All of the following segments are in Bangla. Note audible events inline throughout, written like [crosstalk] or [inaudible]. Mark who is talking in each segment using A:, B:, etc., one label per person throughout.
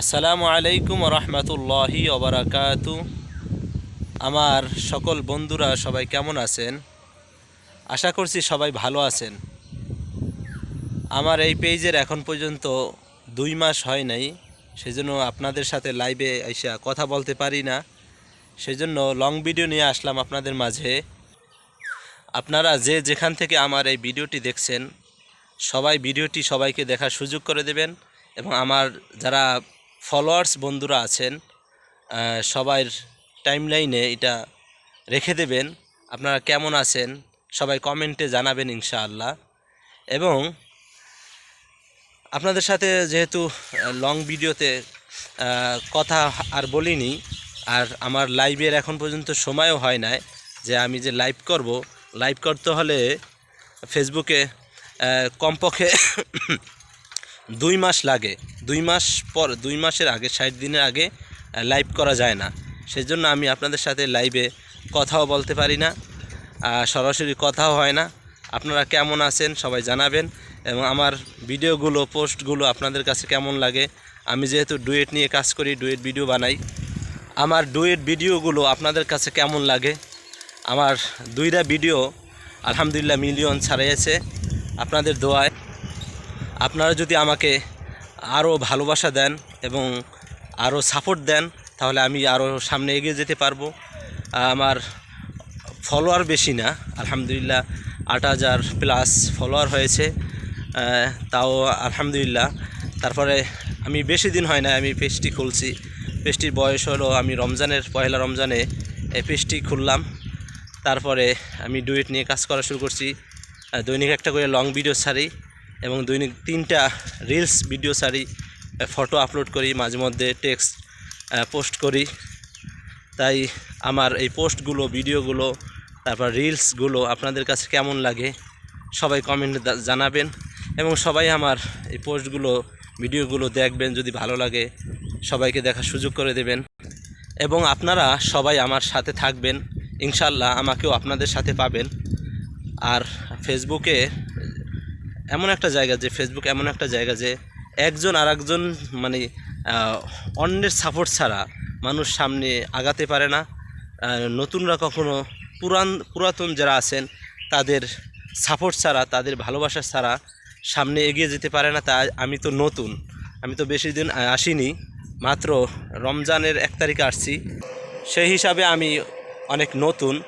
A: আসসালামু আলাইকুম রহমতুল্লাহি ওবরাকাতু আমার সকল বন্ধুরা সবাই কেমন আছেন? আশা করছি সবাই ভালো আছেন। আমার এই পেজের এখন পর্যন্ত দুই মাস হয় নাই, সেজন্য আপনাদের সাথে লাইভে এসে কথা বলতে পারি না। সেজন্য লং ভিডিও নিয়ে আসলাম আপনাদের মাঝে। আপনারা যে যেখান থেকে আমার এই ভিডিওটি দেখছেন, সবাই ভিডিওটি সবাইকে দেখার সুযোগ করে দেবেন এবং আমার যারা ফলোয়ার্স বন্ধুরা আছেন সবার টাইমলাইনে এটা রেখে দেবেন। আপনারা কেমন আছেন, সবাই কমেন্টে জানাবেন ইনশাআল্লাহ। এবং আপনাদের সাথে যেহেতু লং ভিডিওতে কথা আর বলিনি, আর আমার লাইভের এখন পর্যন্ত সময়ও হয় নাই, যে আমি যে লাইভ করব লাইভ করতে হলে ফেসবুকে কমপক্ষে [coughs] দুই মাস লাগে। দুই মাস পর, দুই মাসের আগে, ষাট দিনের আগে লাইভ করা যায় না। সেই জন্য আমি আপনাদের সাথে লাইভে কথাও বলতে পারি না সরাসরি কথাও হয় না। আপনারা কেমন আছেন সবাই জানাবেন এবং আমার ভিডিওগুলো, পোস্টগুলো আপনাদের কাছে কেমন লাগে? আমি যেহেতু ডুয়েট নিয়ে কাজ করি, ডুয়েট ভিডিও বানাই। আমার ডুয়েট ভিডিওগুলো আপনাদের কাছে কেমন লাগে? আমার দুইটা ভিডিও আলহামদুলিল্লাহ মিলিয়ন ছাড়িয়েছে আপনাদের দোয়ায়। আপনারা যদি আমাকে আরও ভালোবাসা দেন এবং আরও সাপোর্ট দেন, তাহলে আমি আরও সামনে এগিয়ে যেতে পারব। আমার ফলোয়ার বেশি না, আলহামদুলিল্লাহ, আট হাজার প্লাস ফলোয়ার হয়েছে তাও আলহামদুলিল্লাহ। তারপরে আমি বেশি দিন হয় না আমি পেজটি খুলছি। পেজটির বয়স হলো, আমি রমজানের পয়লা রমজানে এই পেজটি খুললাম। তারপরে আমি ডুয়েট নিয়ে কাজ করা শুরু করছি। দৈনিক একটা করে লং ভিডিও ছাড়ি। এবং দৈনিক তিনটা রিলস ভিডিও ছাড়ি ফটো আপলোড করি, মাঝে মধ্যে টেক্সট পোস্ট করি। তাই আমার এই পোস্টগুলো ভিডিওগুলো তারপর রিলসগুলো আপনাদের কাছে কেমন লাগে, সবাই কমেন্টে জানাবেন। এবং সবাই আমার এই পোস্টগুলো ভিডিওগুলো দেখবেন, যদি ভালো লাগে, সবাইকে দেখার সুযোগ করে দেবেন। এবং আপনারা সবাই আমার সাথে থাকবেন, ইনশাল্লাহ আমাকেও আপনাদের সাথে পাবেন। আর ফেসবুকে এমন একটা জায়গা যে ফেসবুক এমন একটা জায়গা যে একজন আর একজন মানে অন্যের সাপোর্ট ছাড়া মানুষ সামনে আগাতে পারে না। নতুনরা কখনো পুরান, পুরাতন যারা আছেন, তাদের সাপোর্ট ছাড়া, তাদের ভালোবাসা ছাড়া সামনে এগিয়ে যেতে পারে না। তা আমি তো নতুন, আমি তো বেশি দিন আসিনি, মাত্র রমজানের এক তারিখে আসছি। সেই হিসাবে আমি অনেক নতুন,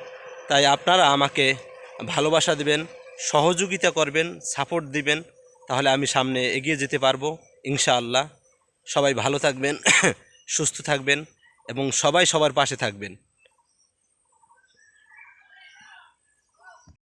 A: তাই আপনারা আমাকে ভালোবাসা দিবেন সহযোগিতা করবেন সাপোর্ট দিবেন, তাহলে আমি সামনে এগিয়ে যেতে পারব, ইনশাআল্লাহ। সবাই ভালো থাকবেন, [coughs] সুস্থ থাকবেন, এবং সবাই সবার পাশে থাকবেন।